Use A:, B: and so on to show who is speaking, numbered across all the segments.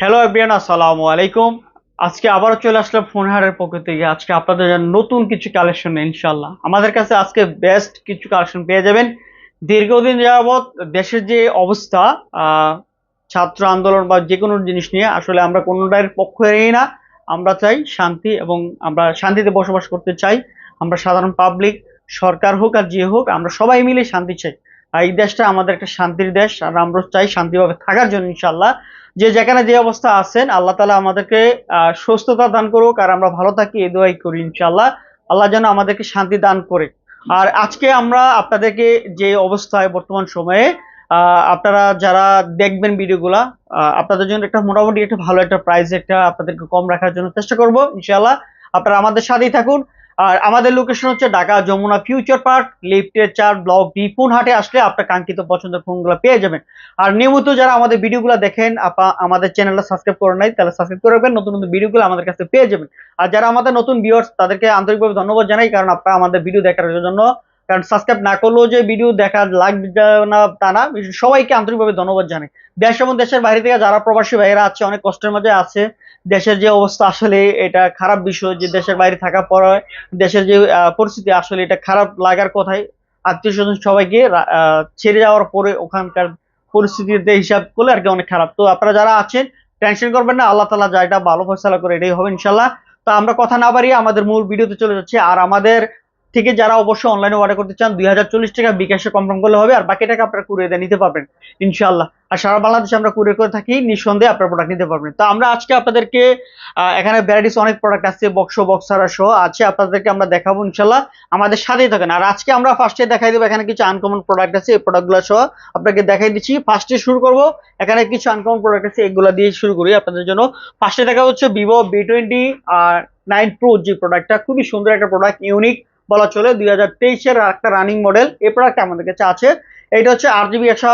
A: Hello everyone আসসালামু আলাইকুম। আজকে আবারও চলে আসলাম ফোন হারের পক্ষ থেকে। আজকে আপনাদের নতুন কিছু কালেকশন ইনশাল্লাহ আমাদের কাছে আজকে বেস্ট কিছু কালেকশন পেয়ে যাবেন। দীর্ঘদিন যাবৎ দেশের যে অবস্থা ছাত্র আন্দোলন বা যে কোনো জিনিস নিয়ে, আসলে আমরা কোনোটার পক্ষেই না। আমরা চাই শান্তি এবং আমরা শান্তিতে বসবাস করতে চাই। আমরা সাধারণ পাবলিক সরকার হোক আর যে হোক, আমরা সবাই মিলে শান্তি চাই। এই দেশটা আমাদের একটা শান্তির দেশ, আর আমরা চাই শান্তিভাবে থাকার জন্য ইনশাল্লাহ যে যেখানে যে অবস্থা আছেন, আল্লাহ তালা আমাদেরকে সুস্থতা দান করুক, আর আমরা ভালো থাকি, এই দোয়াই করি ইনশাল্লাহ আল্লাহ যেন আমাদেরকে শান্তি দান করে। আর আজকে আমরা আপনাদেরকে যে অবস্থায় বর্তমান সময়ে আপনারা যারা দেখবেন ভিডিওগুলা আপনাদের জন্য একটা মোটামুটি একটা ভালো একটা প্রাইস একটা আপনাদেরকে কম রাখার জন্য চেষ্টা করব ইনশাল্লাহ আপনারা আমাদের সাথেই থাকুন। আর আমাদের লোকেশন হচ্ছে ঢাকা যমুনা ফিউচার পার্ক লিফটের চার ব্লক ডি হাটে আসলে আপনার কাঙ্ক্ষিত পছন্দের ফোনগুলো পেয়ে যাবেন। আর নিয়মিত যারা আমাদের ভিডিওগুলো দেখেন, আপা, আমাদের চ্যানেলটা সাবস্ক্রাইব করে নাই, তাহলে সাবস্ক্রাইব করে রাখবেন, নতুন নতুন ভিডিওগুলো আমাদের কাছে পেয়ে যাবেন। আর যারা আমাদের নতুন ভিউয়ার্স তাদেরকে আন্তরিকভাবে ধন্যবাদ জানাই, কারণ আপনারা আমাদের ভিডিও দেখার জন্য। কারণ সাবস্ক্রাইব না করলেও যে ভিডিও দেখা লাগবে না, তা না, সবাইকে আন্তরিকভাবে ধন্যবাদ জানাই। দেশ এবং দেশের বাইরে থেকে যারা প্রবাসী ভাইয়েরা আছে, অনেক কষ্টের মাঝে আছে দেশের যে অবস্থা আসলে এটা খারাপ বিষয় যে দেশের বাইরে থাকার পরে দেশের যে পরিস্থিতি আসলে এটা খারাপ লাগার কথাই। আত্মীয় স্বজন সবাইকে ছেড়ে যাওয়ার পরে ওখানকার পরিস্থিতিতে হিসাব করলে আর কি অনেক খারাপ। তো আপনারা যারা আছেন, টেনশন করবেন না, আল্লাহ তালা যা এটা ভালো ফয়সালা করে এটাই হবে ইনশাল্লাহ তো আমরা কথা না বাড়িয়ে আমাদের মূল ভিডিওতে চলে যাচ্ছি। আর আমাদের থেকে যারা অবশ্যই অনলাইনে অর্ডার করতে চান, দুই টাকা বিকাশে কনফার্ম করলে হবে, আর বাকি টাকা আপনারা কুরিয়ে দিয়ে নিতে পারবেন ইনশাল্লাহ আর সারা বাংলাদেশে আমরা কুরিয়ার করে থাকি, নিঃসন্দেহে আপনার প্রোডাক্ট নিতে পারবেন। তো আমরা আজকে আপনাদেরকে এখানে ভ্যারাইটিস অনেক প্রোডাক্ট আছে বক্স বক্সারা সহ আছে, আপনাদেরকে আমরা দেখাবো ইনশাল্লাহ আমাদের সাথেই থাকেন। আর আজকে আমরা ফার্স্টে দেখাই দেবো এখানে কিছু আনকমন প্রোডাক্ট আছে, এই প্রোডাক্টগুলো সহ আপনাকে দেখাই দিচ্ছি। ফার্স্টে শুরু করব, এখানে কিছু আনকমন প্রোডাক্ট আছে, এগুলো দিয়ে শুরু করি আপনাদের জন্য। ফার্স্টে দেখা হচ্ছে ভিভো বি টোয়েন্টি আর নাইন প্রো যে প্রোডাক্টটা খুবই সুন্দর একটা প্রোডাক্ট ইউনিক বলা চলে দুই হাজার তেইশের একটা রানিং মডেল এই প্রোডাক্ট আমাদের কাছে আছে। এটা হচ্ছে আট জিবি একশো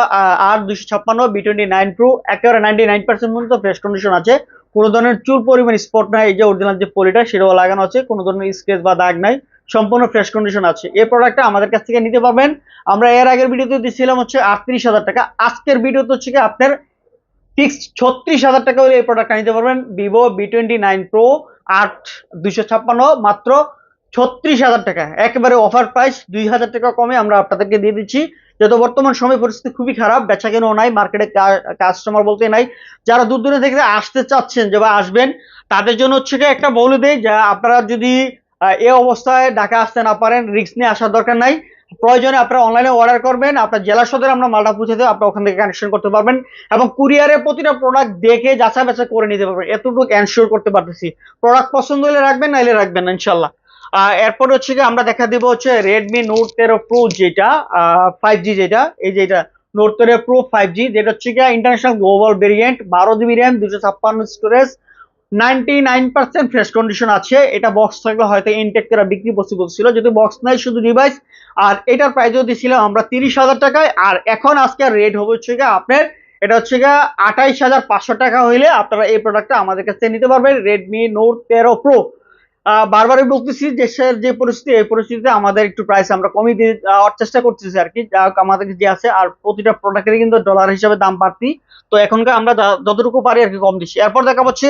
A: আট দুশো ছাপ্পান্ন বি টোয়েন্টি নাইন প্রো একেবারে নাইনটি নাইন পার্সেন্ট পর্যন্ত ফ্রেশ কন্ডিশন আছে। কোনো ধরনের চুল পরিমাণ স্পট নাই, এই যে অরিজিনাল যে পলিটা, সেটাও লাগানো আছে। কোনো ধরনের স্কেচ বা দাগ নাই। সম্পূর্ণ ফ্রেশ কন্ডিশন আছে। এই প্রোডাক্টটা আমাদের কাছ থেকে নিতে পারবেন। আমরা এর আগের ভিডিওতে দিচ্ছিলাম হচ্ছে আটত্রিশ হাজার টাকা। আজকের ভিডিওতে হচ্ছে কি আপনার ফিক্সড ছত্রিশ হাজার টাকা হলে এই প্রোডাক্টটা নিতে পারবেন। Vivo V twenty nine pro আট দুইশো ছাপ্পান্ন, মাত্র ছত্রিশ হাজার টাকা। একেবারে অফার প্রাইস দুই হাজার টাকা কমে আমরা আপনাদেরকে দিয়ে দিচ্ছি। যেহেতু বর্তমান সময় পরিস্থিতি খুবই খারাপ বেচা কেন নাই মার্কেটে কাস্টমার বলতে নাই। যারা দূর দূরে থেকে আসতে চাচ্ছেন যে বা আসবেন, তাদের জন্য হচ্ছে কি একটা বলে দেয় যে আপনারা যদি এ অবস্থায় ঢাকা আসতে না পারেন রিস্ক নিয়ে আসার দরকার নাই। প্রয়োজনে আপনারা অনলাইনে অর্ডার করবেন, আপনার জেলা সদরে আমরা মালটা পৌঁছে দেবো আপনারা ওখান থেকে কানেকশন করতে পারবেন এবং কুরিয়ারে প্রতিটা প্রোডাক্ট দেখে যাচাই বাছাই করে নিতে পারবেন। এতটুকু এনশিওর করতে পারতেছি। প্রোডাক্ট পছন্দ হলে রাখবেন নাইলে রাখবেন ইনশাল্লাহ এরপর হচ্ছে কি আমরা দেখা দিব হচ্ছে রেডমি নোট তেরো প্রো যেটা ফাইভ জি যেটা, এই যেটা নোট তেরো প্রো ফাইভ জি যেটা হচ্ছে কি ইন্টারন্যাশনাল গ্লোবাল ভেরিয়েন্ট বারো জিবি র্যাম দুশো ছাপ্পান্ন storage ninety nine percent fresh condition আছে। এটা বক্স থাকলে হয়তো ইনটেক করা বিক্রি পসিবল ছিল। যদি বক্স নাই, শুধু ডিভাইস আর এটার প্রাইস দিয়েছিলাম আমরা তিরিশ হাজার টাকায়, আর এখন আজকে রেট হবে হচ্ছে গিয়ে আপনার, এটা হচ্ছে গিয়ে আঠাইশ হাজার পাঁচশো টাকা হইলে আপনারা এই প্রোডাক্টটা আমাদের কাছে নিতে পারবেন রেডমি নোট তেরো প্রো বারবারই বলতেছি, দেশের যে পরিস্থিতি, এই পরিস্থিতিতে আমাদের একটু প্রাইস আমরা কমিয়ে দিয়ে দেওয়ার চেষ্টা করতেছি আর কি। আমাদের যে আছে, আর প্রতিটা প্রোডাক্টেরই কিন্তু ডলার হিসাবে দাম বাড়তি। তো এখনকার আমরা যতটুকু পারি আর কি কম দিচ্ছি। এরপর দেখা হচ্ছে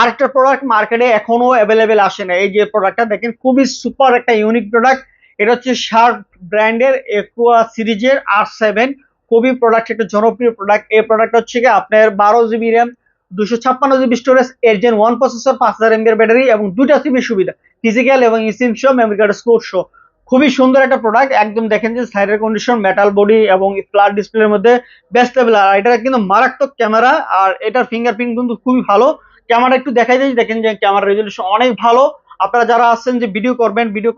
A: আরেকটা প্রোডাক্ট মার্কেটে এখনও অ্যাভেলেবেল আসে না এই যে প্রোডাক্টটা দেখেন, খুবই সুপার একটা ইউনিক প্রোডাক্ট এটা হচ্ছে শার্প ব্র্যান্ডের একুয়া সিরিজের আর সেভেন খুবই প্রোডাক্ট একটা জনপ্রিয় প্রোডাক্ট এই প্রোডাক্ট হচ্ছে কি আপনার বারো জিবি র্যাম দুশো ছাপ্পান্ন জিবি স্টোরেজ এর ওয়ান প্রসেসর পাঁচ হাজার এমবির ব্যাটারি এবং দুইটা সিমের সুবিধা ফিজিক্যাল এবং ইসিম শো মেমরি কার্ড স্কোর শো খুবই সুন্দর একটা প্রোডাক্ট একদম দেখেন যে সাইডের কন্ডিশন মেটাল বডি এবং ফ্ল্যাট ডিসপ্লের মধ্যে বেস্ট লেভেল আর এটা কিন্তু মারাত্মক ক্যামেরা আর এটার ফিঙ্গারপ্রিন্ট কিন্তু খুবই ভালো। ক্যামেরা একটু দেখাই দিই, দেখেন যে ক্যামেরা রেজলিউশন অনেক ভালো। আপনারা যারা আছেন যে ভিডিও করবেন ভিডিও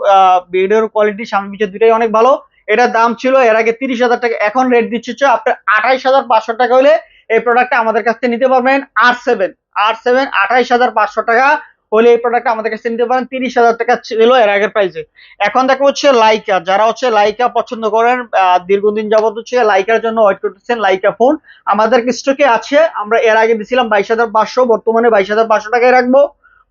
A: ভিডিওর কোয়ালিটি সামনে পিছিয়ে দুটাই অনেক ভালো। এটার দাম ছিল, এর আগে তিরিশ হাজার টাকা, এখন রেট দিচ্ছে আপনার আঠাইশ হাজার পাঁচশো টাকা হলে এই প্রোডাক্টটা আমাদের কাছ থেকে নিতে পারবেন আর সেভেন আর সেভেন আঠাইশ হাজার পাঁচশো টাকা। হলে এই প্রোডাক্টটা আমাদের কাছে নিতে পারেন, তিরিশ হাজার টাকা ছিল এর আগের প্রাইসে এখন দেখো হচ্ছে লাইকা যারা হচ্ছে লাইকা পছন্দ করেন দীর্ঘদিন যাবত হচ্ছে লাইকার জন্য ওয়েট করতেছেন লাইকা ফোন আমাদের স্টকে আছে, আমরা এর আগে দিছিলাম বাইশ হাজার পাঁচশো, বর্তমানে বাইশ হাজার পাঁচশো টাকায় রাখব।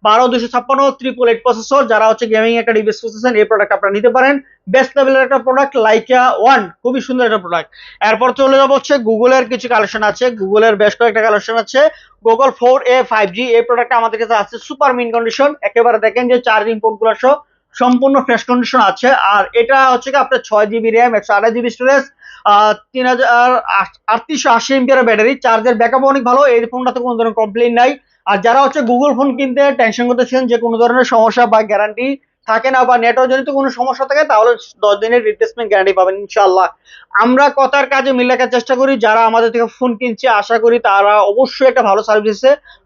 A: বারো দুশো ছাপ্পান্ন ট্রিপল এইট প্রসেসর যারা হচ্ছে গেমিং একটা ডিভাইস খুঁজতেছেন এই প্রোডাক্ট আপনারা নিতে পারেন। বেস্ট লেভেলের একটা প্রোডাক্ট লাইকা ওয়ান খুবই সুন্দর একটা প্রোডাক্ট এরপর চলে যাব হচ্ছে গুগলের কিছু কালেকশন আছে। গুগলের বেশ কয়েকটা কালেকশন আছে। Google four A five G এই প্রোডাক্ট আমাদের কাছে আছে সুপার মিন কন্ডিশন একেবারে দেখেন যে চার্জিং পোর্টগুলো সহ সম্পূর্ণ ফ্রেশ কন্ডিশন আছে। আর এটা হচ্ছে কি আপনার ছয় জিবি র্যাম একশো আঠাশ জিবি স্টোরেজ তিন হাজার আটত্রিশশো আশি এমপিআর ব্যাটারি চার্জের ব্যাকআপ অনেক ভালো। এই ফোনটাতে কোনো ধরনের কমপ্লেন নাই। আর যারা হচ্ছে গুগল ফোন কিনতে টেনশন করতেছেন, যে কোনো ধরনের সমস্যা বা গ্যারান্টি থাকে না বা নেটওয়ার্ক জনিত কোনো সমস্যা থাকে, তাহলে দশ দিনের রিপ্লেসমেন্ট গ্যারান্টি পাবেন ইনশাল্লাহ আমরা কথার কাজে মিল রাখার চেষ্টা করি, যারা আমাদের থেকে ফোন কিনছে, আশা করি তারা অবশ্যই একটা ভালো সার্ভিস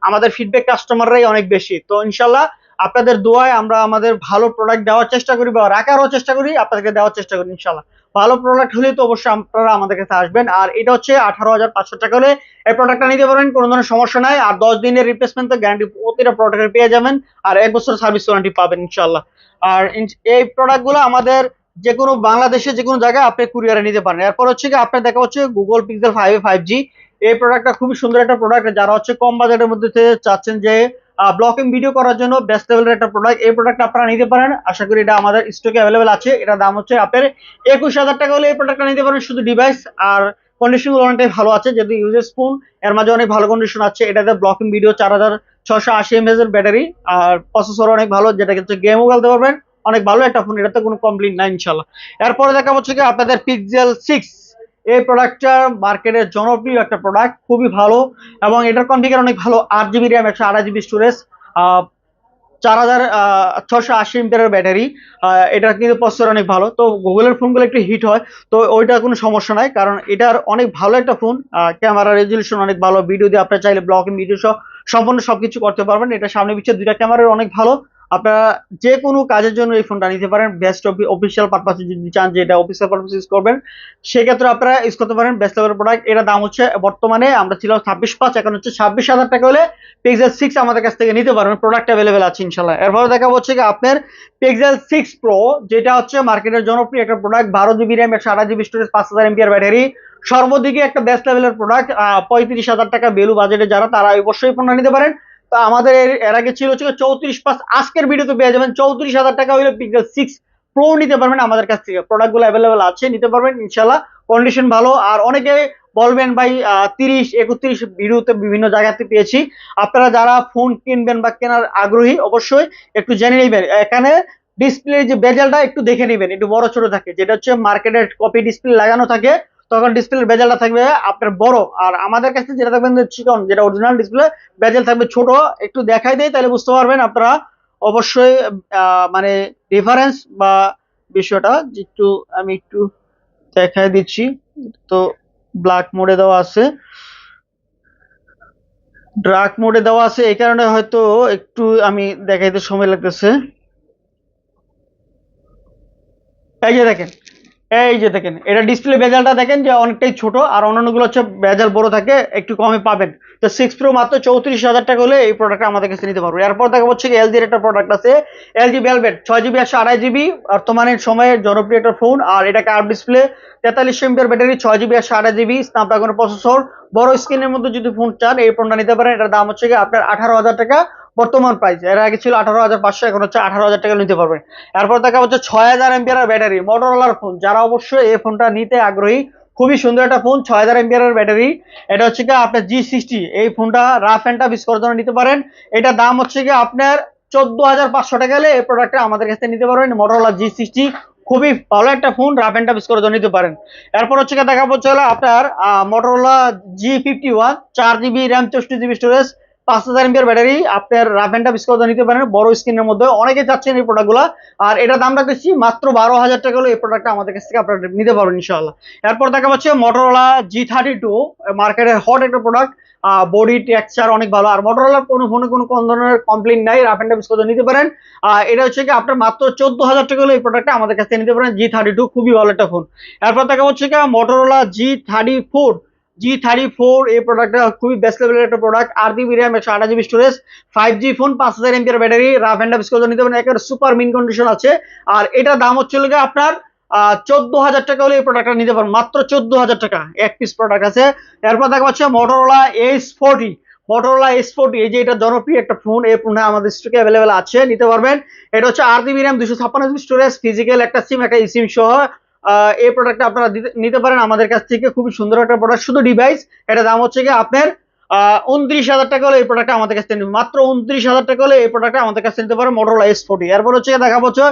A: আমাদের ফিডব্যাক কাস্টমাররাই অনেক বেশি। তো ইনশাল্লাহ আপনাদের দোয়ায় আমরা আমাদের ভালো প্রোডাক্ট দেওয়ার চেষ্টা করি বা রাখারও চেষ্টা করি, আপনাদেরকে দেওয়ার চেষ্টা করি ইনশাল্লাহ ভালো প্রোডাক্ট হলে তো অবশ্যই আপনারা আমাদের কাছে আসবেন। আর এটা হচ্ছে আঠারো হাজার পাঁচশো টাকা হলে এই প্রোডাক্টটা নিতে পারবেন কোনো ধরনের সমস্যা নাই। আর দশ দিনের রিপ্লেসমেন্ট তো গ্যারান্টি প্রতিটা প্রোডাক্টের পেয়ে যাবেন। আর এক বছর সার্ভিস ওয়ারেন্টি পাবেন ইনশাল্লাহ আর এই প্রোডাক্টগুলো আমাদের যে কোনো বাংলাদেশে যে কোনো জায়গায় আপনি কুরিয়ারে নিতে পারেন। এরপর হচ্ছে কি, আপনার দেখা হচ্ছে Google Pixel five five G এই প্রোডাক্টটা খুবই সুন্দর একটা প্রোডাক্ট যারা হচ্ছে কম বাজেটের মধ্যে চাচ্ছেন যে ব্লকিং ভিডিও করার জন্য বেস্ট লেভেলের একটা প্রোডাক্ট এই প্রোডাক্ট আপনারা নিতে পারেন। আশা করি এটা আমাদের স্টকে অ্যাভেলেবেল আছে। এটা দাম হচ্ছে আপনার একুশ হাজার টাকা হলে এই প্রোডাক্টটা নিতে পারেন শুধু ডিভাইস আর কন্ডিশন অনেকটাই ভালো আছে। যেহেতু ইউজেস ফোন এর মাঝে অনেক ভালো কন্ডিশন আছে। এটাতে ব্লকিং ভিডিও চার হাজার ছশো আশি এমএস এর ব্যাটারি আর প্রসেসর অনেক ভালো। যেটা হচ্ছে গেমও খেলতে পারবেন। অনেক ভালো একটা ফোন এটাতে কোনো কমপ্লেন নাই ইনশাল্লাহ এরপরে দেখা হচ্ছে কি আপনাদের পিক্সেল সিক্স এই প্রোডাক্টটা মার্কেটের জনপ্রিয় একটা প্রোডাক্ট খুবই ভালো এবং এটার কনফিগার অনেক ভালো, আট জিবি র্যাম একশো আঠাশ জিবি স্টোরেজ চার হাজার ছশো আশি এমপিয়ারের ব্যাটারি এটা কিন্তু প্রসেসর অনেক ভালো। তো গুগলের ফোনগুলো একটু হিট হয়, তো ওইটা কোনো সমস্যা নাই, কারণ এটার অনেক ভালো একটা ফোন ক্যামেরা রেজলিউশন অনেক ভালো ভিডিও দিয়ে আপনার চাইলে ব্লকিং ভিডিও সহ সম্পূর্ণ সবকিছু করতে পারবেন। এটা সামনে পিছিয়ে দুইটা ক্যামেরার অনেক ভালো আপনারা যে কোনো কাজের জন্য এই ফোনটা নিতে পারেন। বেস্ট অফিসিয়াল পারপাসে যদি চান যে এটা অফিসিয়াল পারপাস ইউজ করবেন, সেক্ষেত্রে আপনারা ইউজ করতে পারেন বেস্ট লেভেল প্রোডাক্ট এটা দাম হচ্ছে বর্তমানে আমরা ছিল ছাব্বিশ পাঁচ, এখন হচ্ছে ছাব্বিশ হাজার টাকা হলে পিক্সেল সিক্স আমাদের কাছ থেকে নিতে পারবেন। প্রোডাক্ট অ্যাভেলেবেল আছে ইনশাল্লাহ এরপরে দেখা হচ্ছে কি আপনার পিক্সেল সিক্স প্রো যেটা হচ্ছে মার্কেটের জনপ্রিয় একটা প্রোডাক্ট বারো জিবি র্যাম একশো আঠাশ জিবি স্টোরেজ পাঁচ হাজার এমপিআর ব্যাটারি সর্বদিকে একটা বেস্ট লেভেলের প্রোডাক্ট পঁয়ত্রিশ হাজার টাকা বেলু বাজেটে যারা, তারা অবশ্যই ফোনটা নিতে পারেন। তো আমাদের এর- আগে ছিল হচ্ছে চৌত্রিশ পাঁচ আজকের ভিডিওতে পেয়ে যাবেন চৌত্রিশ হাজার টাকা হলে পিক্সেল সিক্স প্রো নিতে পারবেন আমাদের কাছ থেকে। প্রোডাক্টগুলো অ্যাভেলেবেল আছে, নিতে পারবেন ইনশাল্লাহ কন্ডিশন ভালো, আর অনেকে বলবেন ভাই তিরিশ, একত্রিশ ভিডিওতে বিভিন্ন জায়গাতে পেয়েছি। আপনারা যারা ফোন কিনবেন বা কেনার আগ্রহী, অবশ্যই একটু জেনে নেবেন। এখানে ডিসপ্লে যে বেজেলটা একটু দেখে নেবেন, একটু বড় ছোট থাকে। যেটা হচ্ছে মার্কেটের কপি ডিসপ্লে লাগানো থাকে। তখন ডিসপ্লের বেজেলটা থাকবে আপনার বড়। আর আমাদের কাছে যেটা থাকবেন চিকন, যেটা অরিজিনাল ডিসপ্লে বেজেল থাকবে ছোট। একটু দেখাই দেয় তাহলে বুঝতে পারবেন আপনারা অবশ্যই মানে রেফারেন্স বা বিষয়টা একটু আমি একটু দেখাই দিচ্ছি। তো ব্ল্যাক মোডে দেওয়া আছে। ডার্ক মোডে দেওয়া আছে, এই কারণে হয়তো একটু আমি দেখাইতে সময় লাগতেছে। এই যে দেখেন এই যে দেখেন, এটা ডিসপ্লে বেজালটা দেখেন যে অনেকটাই ছোট আর অন্যান্যগুলো হচ্ছে বেজাল বড় থাকে, একটু কমে পাবেন। তো সিক্স প্রো মাত্র চৌত্রিশ হাজার টাকা হলে এই প্রোডাক্টটা আমাদের কাছে নিতে পারব। এরপর দেখা হচ্ছে কি এলজির একটা প্রোডাক্ট আছে এলজি ভেলভেট ছয় জিবি একশো আড়াই জিবি বর্তমানের সময়ে জনপ্রিয় একটা ফোন আর এটা কার্ভ ডিসপ্লে তেতাল্লিশ এমপিআর ব্যাটারি ছয় জিবি একশো আড়াই জিবি স্ন্যাপড্রাগন প্রসেসর বড় স্ক্রিনের মধ্যে যদি ফোন চান, এই ফোনটা নিতে পারেন। এটার দাম হচ্ছে কি আপনার আঠারো হাজার টাকা বর্তমান প্রাইস এর আগে ছিল আঠারো হাজার পাঁচশো, এখন হচ্ছে আঠারো হাজার টাকা নিতে পারবেন। এরপর দেখা হচ্ছে ছয় হাজার এমপিআর ব্যাটারি মোটরোলার ফোন যারা অবশ্যই এই ফোনটা নিতে আগ্রহী, খুবই সুন্দর একটা ফোন ছয় হাজার এমপিআর ব্যাটারি। এটা হচ্ছে কি আপনার জি সিক্সটি এই ফোনটা রাফ অ্যান্ড টাফ জন্য নিতে পারেন। এটা দাম হচ্ছে কি আপনার চোদ্দ হাজার পাঁচশো টাকা হলে এই প্রোডাক্টটা আমাদের কাছে নিতে পারবেন। মোটরোলা জি সিক্সটি খুবই ভালো একটা ফোন রাফ অ্যান্ড টাফ জন্য নিতে পারেন। এরপর হচ্ছে কি দেখা হচ্ছে হলো আপনার মোটরোলা জি ফিফটি ওয়ান চার জিবি র্যাম চৌষট্টি জিবি স্টোরেজ পাঁচ হাজার এমপিআর ব্যাটারি, আপনার রাফ অ্যান্ড টাফ নিতে পারেন, বড় স্ক্রিনের মধ্যে। অনেকে চাচ্ছেন এই প্রোডাক্টগুলো আর এটা দাম রাখতেছি মাত্র বারো হাজার টাকা হলে এই প্রোডাক্টটা আমাদের কাছ থেকে আপনারা নিতে পারবেন ইনশাআল্লাহ। এরপর দেখা হচ্ছে মোটরোলা জি থার্টি টু মার্কেটের হট একটা প্রোডাক্ট বডি টেক্সচার অনেক ভালো। আর মোটরোলার কোনো ফোনে কোনো কোন ধরনের কমপ্লেন নাই রাফ অ্যান্ড টাফ নিতে পারেন। এটা হচ্ছে কি আপনার মাত্র চোদ্দ হাজার টাকা হলে এই প্রোডাক্টটা আমাদের কাছ থেকে নিতে পারেন জি থার্টি টু খুবই ভালো একটা ফোন এরপর দেখা হচ্ছে কি Motorola G thirty four G thirty four এই প্রোডাক্টটা খুবই বেস্ট লেভেলের একটা প্রোডাক্ট আর জিবি র্যাম একশো আঠাশ GB storage five G phone পাঁচ হাজার MPR battery rough and use করতে নিতে পারেন, একেবারে সুপার মিন কন্ডিশন আছে। আর এটা দাম হচ্ছে আপনার চোদ্দ হাজার টাকা হলে এই প্রোডাক্টটা নিতে পারেন, মাত্র চোদ্দ হাজার টাকা, এক পিস প্রোডাক্ট আছে। এরপর দেখা যাচ্ছে Motorola H forty Motorola S forty এই যে এটা জনপ্রিয় একটা ফোন এই ফোনে আমাদের স্টকে অ্যাভেলেবেল আছে, নিতে পারবেন। এটা হচ্ছে আর জিবি র্যাম দুশো ছাপ্পান্ন জিবি স্টোরেজ ফিজিক্যাল একটা সিম একটা সিম সহ এই প্রোডাক্টটা আপনারা নিতে পারেন আমাদের কাছ থেকে। খুবই সুন্দর একটা প্রোডাক্ট শুধু ডিভাইস এটা দাম হচ্ছে কি আপনার উনত্রিশ হাজার টাকা হলে এই প্রোডাক্টটা আমাদের কাছে নিতে মাত্র উনত্রিশ হাজার টাকা হলে এই প্রোডাক্টটা আমাদের কাছে নিতে পারেন মোটরোলা এস ফোর্টি এরপর হচ্ছে গিয়ে দেখা হচ্ছে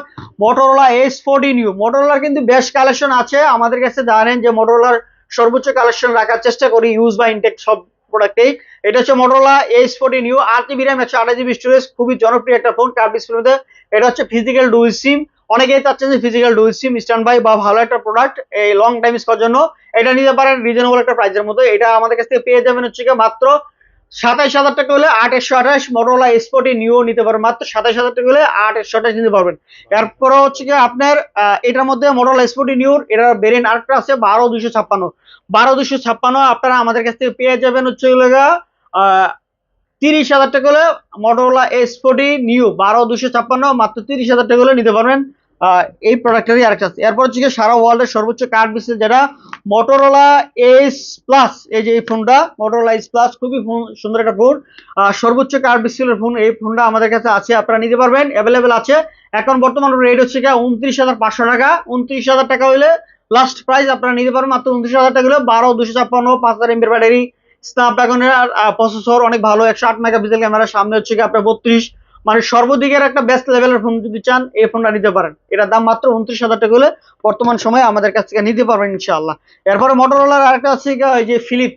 A: মোটরোলা এস ফোর্টি নিউ মোটরোলার কিন্তু বেশ কালেকশন আছে। আমাদের কাছে জানেন যে মোটরোলার সর্বোচ্চ কালেকশন রাখার চেষ্টা করি ইউজ বা ইনটেক সব প্রোডাক্টেই এটা হচ্ছে মোটরোলা এইচ ফোর্টি নিউ আট জিবি র্যাম একশো আঠাশ জিবি স্টোরেজ খুবই জনপ্রিয় একটা ফোন কার ডিসপ্লের মধ্যে। এটা হচ্ছে ফিজিক্যাল ডুইল সিম অনেকেই চাচ্ছেন যে physical dual SIM standby বা ভালো একটা প্রোডাক্ট এই লং টাইম ইউজ করার জন্য। এটা নিতে পারেন রিজনেবল একটা প্রাইসের মধ্যে। এটা আমাদের কাছ থেকে পেয়ে যাবেন হচ্ছে গিয়ে মাত্র সাতাইশ হাজার টাকা হলে একশো আঠাশ মোটরোলা স্পোর্টি নিউ নিতে পারবেন। মাত্র সাতাইশ হাজার টাকা হলে আট একশো আঠাশ নিতে পারবেন। এরপরে হচ্ছে কি আপনার এটার মধ্যে মডেল স্পোর্টি নিউর এটার ভেরিয়েন্ট আরেকটা আছে বারো দুশো ছাপ্পান্ন। বারো দুশো ছাপ্পান্ন আপনারা আমাদের কাছ থেকে পেয়ে যাবেন হচ্ছে তিরিশ হাজার টাকা হলে মোটরলা এস নিউ বারো দুশো ছাপ্পান্ন, মাত্র তিরিশ হাজার টাকা হলে নিতে পারবেন। এই প্রোডাক্টেরই আরেকটা আছে। এরপর হচ্ছে গিয়ে সারা ওয়ার্ল্ডের সর্বোচ্চ কার্ড বিসেল যেটা মটোরোলা এস প্লাস এই যে এই ফোনটা মটোরোলা এস প্লাস খুবই সুন্দর একটা ফোন সর্বোচ্চ কার্ড বিসেলের ফোন এই ফোনটা আমাদের কাছে আছে, আপনারা নিতে পারবেন অ্যাভেলেবেল আছে। এখন বর্তমান রেট হচ্ছে গিয়ে উনত্রিশ হাজার পাঁচশো টাকা। উনত্রিশ হাজার টাকা হলে লাস্ট প্রাইস আপনারা নিতে পারবেন, মাত্র উনত্রিশ হাজার টাকা হলে বারো দুশো ছাপ্পান্ন, পাঁচ হাজার এমবির ব্যাটারি স্ন্যাপড্রাগনের প্রসেসর অনেক ভালো, একশো আট মেগাপিক্সেল ক্যামেরা সামনে হচ্ছে কি আপনার বত্রিশ মানে সর্বদিকের একটা বেস্ট লেভেলের ফোন যদি চান, এই ফোনটা নিতে পারেন। এটার দাম মাত্র উনত্রিশ হাজার টাকা হলে বর্তমান সময়ে আমাদের কাছ থেকে নিতে পারবেন ইনশাআল্লাহ। এরপরে মোটরোলার আরেকটা আছে এই যে ফিলিপ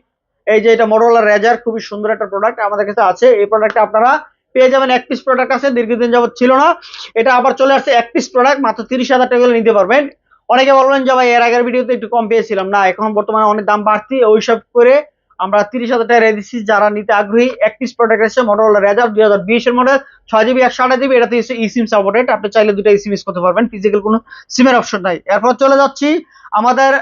A: এই যে এটা মোটরোলার রেজার খুবই সুন্দর একটা প্রোডাক্ট আমাদের কাছে আছে। এই প্রোডাক্টটা আপনারা পেয়ে যাবেন এক পিস প্রোডাক্ট আছে, দীর্ঘদিন যাবত ছিল না। এটা আবার চলে আসছে এক পিস প্রোডাক্ট মাত্র তিরিশ হাজার টাকা হলে নিতে পারবেন। অনেকে বলবেন যে ভাই, এর আগের ভিডিওতে একটু কম পেয়েছিলাম। না, এখন বর্তমানে অনেক দাম বাড়তি, ওইসব করে আমরা তিরিশ হাজার টাকা দিচ্ছি যারা নিতে আগ্রহী, এক পিস প্রোডাক্ট আছে মোটরোলা রেজার দুই হাজার বিশের মডেল ছয় জিবি একশো আঠাশ জিবি এটাতে ই সিম সাপোর্টেড আপনি চাইলে দুটো ই সিম ইউজ করতে পারবেন ফিজিক্যাল কোনো সিমের অপশন নাই। এরপর চলে যাচ্ছি, আমাদের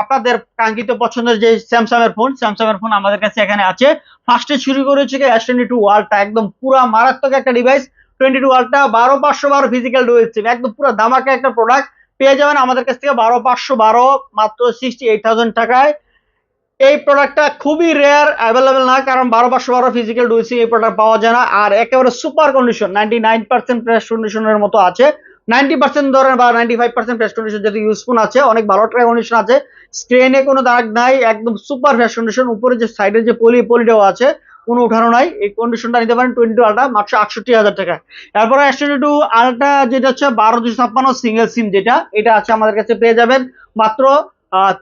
A: আপনাদের কাঙ্ক্ষিত পছন্দের যে স্যামসাং এর ফোন স্যামসাং এর ফোন আমাদের কাছে এখানে আছে। ফার্স্টে শুরু করেছে এস টোয়েন্টি টু ওয়ালটা একদম পুরা মারাত্মক একটা ডিভাইস টোয়েন্টি টু ওয়ালটা বারো পাঁচশো বারো ফিজিক্যাল ডুয়েল সিম একদম পুরো দামাকা একটা প্রোডাক্ট পেয়ে যাবেন আমাদের কাছ থেকে বারো পাঁচশো বারো, মাত্র সিক্সটি এইট থাউজেন্ড টাকায়। এই প্রোডাক্টটা খুবই রেয়ার অ্যাভেলেবেল না, কারণ বারো পাঁচশো বারো ফিজিক্যাল ডুইসি এই প্রোডাক্ট পাওয়া যায় না। আর একেবারে super condition ninety nine percent fresh কন্ডিশনের মতো আছে। নাইনটি পার্সেন্ট ধরেন বা ninety five percent fresh condition যদি ইউজফুল আছে, অনেক ভালো ট্রাই কন্ডিশন আছে। স্ক্রিনে কোনো দাগ নাই, একদম সুপার ফ্রেশ কন্ডিশন উপরে যে সাইডে যে পলি পলিটাও আছে, কোনো উঠানো নাই। এই কন্ডিশনটা নিতে পারেন টোয়েন্টি আলটা মাত্র আটষট্টি হাজার টাকা। তারপরে টোয়েন্টি টু আলটা যেটা হচ্ছে বারো দুশো ছাপ্পান্ন সিঙ্গেল সিম যেটা, এটা আছে আমাদের কাছে পেয়ে যাবেন। মাত্র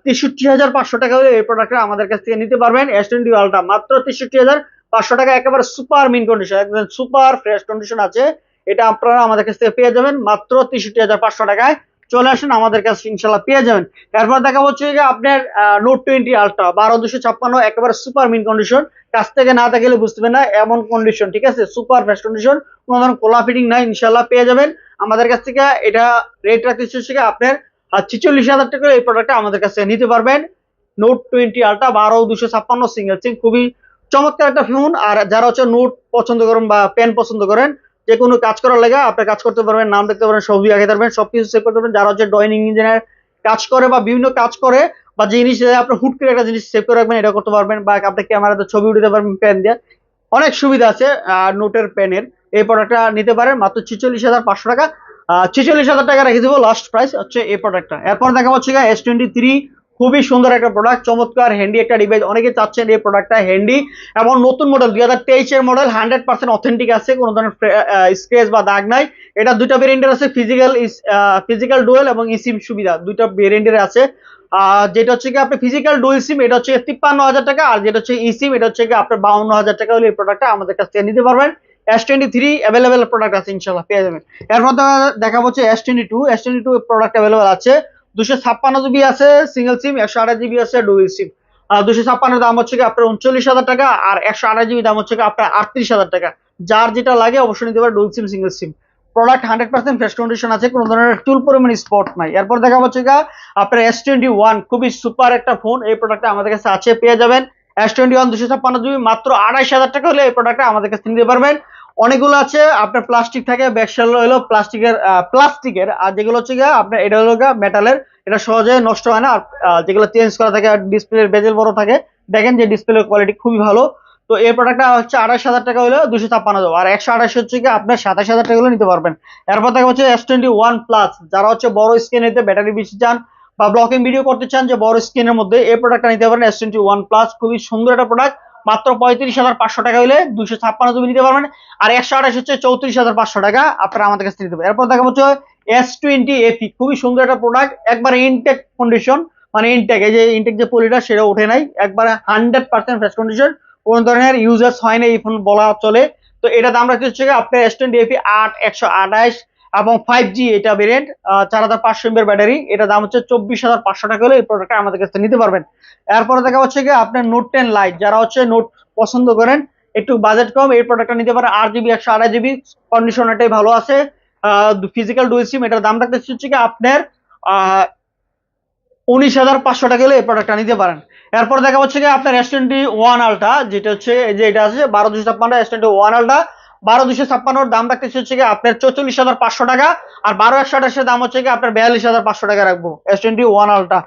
A: তেষট্টি হাজার পাঁচশো টাকা হলে এই প্রোডাক্টটা আমাদের কাছ থেকে নিতে পারবেন। এস টোয়েন্টি আলটা মাত্র তেষট্টি হাজার পাঁচশো টাকা, একেবারে সুপার মিন কন্ডিশন একদম সুপার ফ্রেশ কন্ডিশন আছে। এটা আপনারা আমাদের কাছ থেকে পেয়ে যাবেন মাত্র তেষট্টি হাজার পাঁচশো টাকায়। চলে আসুন আমাদের কাছে ইনশাল্লাহ পেয়ে যাবেন। এরপর দেখা হচ্ছে যে আপনার নোট টোয়েন্টি আলট্রা বারো দুশো ছাপ্পান্ন, একেবারে সুপার মিন কন্ডিশন কাছ থেকে না দেখলে বুঝতে না, এমন কন্ডিশন ঠিক আছে? সুপার ফ্রেশ কন্ডিশন কোনো ধরনের কোলা ফিটিং নাই ইনশাল্লাহ পেয়ে যাবেন। আমাদের কাছ থেকে এটা রেট রাখতে হচ্ছে আপনার ছিচল্লিশ হাজার টাকা এই প্রোডাক্টটা আমাদের কাছে নিতে পারবেন। নোট টোয়েন্টি আলট্রা বারো, দুশো ছাপ্পান্ন সিঙ্গেল সিম খুবই চমৎকার একটা ফোন আর যারা হচ্ছে নোট পছন্দ করেন বা পেন পছন্দ করেন যে কোনো কাজ করার লেগে আপনি কাজ করতে পারবেন, নাম দেখতে পারবেন, ছবি আঁকে পারবেন, সবকিছু সেভ করতে পারবেন। যারা হচ্ছে ড্রয়িং ইঞ্জিনিয়ার কাজ করে বা বিভিন্ন কাজ করে বা জিনিস আপনি হুট করে একটা জিনিস সেভ করে রাখবেন, এটা করতে পারবেন বা আপনি ক্যামেরাতে ছবি উঠাতে পারবেন পেন দিয়ে। অনেক সুবিধা আছে নোটের পেনের এই প্রোডাক্টটা নিতে পারেন, মাত্র ছিচল্লিশ হাজার পাঁচশো টাকা। ছিচল্লিশ হাজার টাকা রেখে দেবো লাস্ট প্রাইস হচ্ছে এই প্রোডাক্টটা এরপর দেখা হচ্ছে এস টোয়েন্টি থ্রি খুবই সুন্দর একটা প্রোডাক্ট চমৎকার হ্যান্ডি একটা ডিভাইস অনেকে চাচ্ছেন এই প্রোডাক্টটা হ্যান্ডি এবং নতুন মডেল দুই হাজার তেইশের মডেল হান্ড্রেড পার্সেন্ট অথেন্টিক আছে, কোনো ধরনের স্ক্রেচ বা দাগ নাই। এটা দুইটা ভেরিয়েন্টের আছে ফিজিক্যাল ফিজিক্যাল ডুয়েল এবং ইসিম সুবিধা, দুইটা ভেরিয়েন্টের আছে। যেটা হচ্ছে কি আপনি ফিজিক্যাল ডুয়েল সিম এটা হচ্ছে তিপ্পান্ন হাজার টাকা, আর যেটা হচ্ছে ইসিম এটা হচ্ছে কি আপনার বাউন্ন হাজার টাকা হলে এই প্রোডাক্টটা আমাদের কাছ থেকে নিতে পারবেন। S twenty three available product আছে ইনশাল্লাহ পেয়ে যাবেন। এরপর দেখা- দেখা হচ্ছে S twenty two S twenty two product available আছে। দুশো ছাপ্পান্ন জিবি আছে সিঙ্গেল সিম একশো আঠাশ জিবি আছে ডুয়েল সিম দুশো ছাপ্পান্নের দাম হচ্ছে আপনার উনচল্লিশ হাজার টাকা, আর একশো আঠাশ জিবি দাম হচ্ছে আপনার আটত্রিশ হাজার টাকা। যার যেটা লাগে অবশ্যই নিতে পারে dual SIM single SIM product hundred percent fresh condition আছে, কোনো ধরনের চুল পরিমাণ স্পট নাই। এরপর দেখা হচ্ছে গা আপনার এস টোয়েন্টি ওয়ান খুবই সুপার একটা ফোন এই প্রোডাক্টটা আমাদের কাছে আছে, পেয়ে যাবেন। এস টোয়েন্টি ওয়ান দুশো ছাপ্পান্ন জিবি মাত্র আড়াইশ হাজার টাকা হলে এই প্রোডাক্টটা আমাদের কাছে নিতে পারবেন। অনেকগুলো আছে, আপনার প্লাস্টিক থাকে ব্যাকশেল হলো প্লাস্টিকের প্লাস্টিকের আর যেগুলো হচ্ছে গিয়ে আপনার এটা হলো মেটালের এটা সহজে নষ্ট হয় না, আর যেগুলো চেঞ্জ করা থাকে, আর ডিসপ্লের বেজেল বড় থাকে, দেখেন যে ডিসপ্লের কোয়ালিটি খুবই ভালো। তো এই প্রোডাক্টটা হচ্ছে আড়াইশ হাজার টাকা হলো দুশো ছাপ্পান্ন যাব আর একশো আড়াইশ হচ্ছে কি আপনার সাতাশ হাজার টাকা নিতে পারবেন। এরপর দেখা হচ্ছে এস টোয়েন্টি ওয়ান প্লাস যারা হচ্ছে বড় স্ক্রিনেতে ব্যাটারি বেশি চান বা ব্লকিং ভিডিও করতে চান, যে বড় স্ক্রিনের মধ্যে এই প্রোডাক্টটা নিতে পারেন এস টোয়েন্টি ওয়ান প্লাস খুবই সুন্দর একটা প্রোডাক্ট মাত্র পঁয়ত্রিশ হাজার পাঁচশো টাকা হলে দুশো ছাপ্পান্ন জিবি নিতে পারবেন। আর একশো আঠাশ হচ্ছে চৌত্রিশ হাজার পাঁচশো টাকা, আপনারা আমাদের কাছে নিতে পারবেন। এরপর দেখা হচ্ছে এস টোয়েন্টি এফি খুবই সুন্দর একটা প্রোডাক্ট একবারে ইনটেক কন্ডিশন মানে ইনটেক এই যে ইনটেক যে পলিটা সেটা ওঠে নাই, একবারে হান্ড্রেড পার্সেন্ট ফ্রেশ কন্ডিশন কোন ধরনের ইউজার্স হয় না, এই ফোন বলা চলে। তো এটা দাম রাখতে হচ্ছে আপনার এস টোয়েন্টি এফি আট, একশো আঠাশ এবং ফাইভ জি এটা ভেরিয়েন্ট চার হাজার পাঁচশো এমবের ব্যাটারি এটা দাম হচ্ছে চব্বিশ হাজার পাঁচশো টাকা হলে এই প্রোডাক্টটা আমাদের কাছে নিতে পারবেন। এরপরে দেখা হচ্ছে কি আপনার নোট টেন লাইট যারা হচ্ছে নোট পছন্দ করেন, একটু বাজেট কম, এই প্রোডাক্টটা নিতে পারেন আট জিবি একশো আড়াই জিবি কন্ডিশন এটাই ভালো আছে। ফিজিক্যাল ডুয়েল সিম এটার দাম রাখতে হচ্ছে কি আপনার উনিশ হাজার পাঁচশো টাকা হলে এই প্রোডাক্টটা নিতে পারেন। এরপর দেখা হচ্ছে কি আপনার এস টোয়েন্টি ওয়ান আলটা যেটা হচ্ছে যে এটা আছে, বারো দুশো ছাপ্পান্ন এস টোয়েন্টি ওয়ান আলটা বারো দুশো ছাপ্পান্নর দাম রাখতে হচ্ছে আপনার চৌচল্লিশ হাজার পাঁচশো টাকা, আর বারো একশো আঠাশের দাম হচ্ছে কি আপনার বিয়াল্লিশ হাজার পাঁচশো টাকা রাখব এস টোয়েন্টি ওয়ান আলটা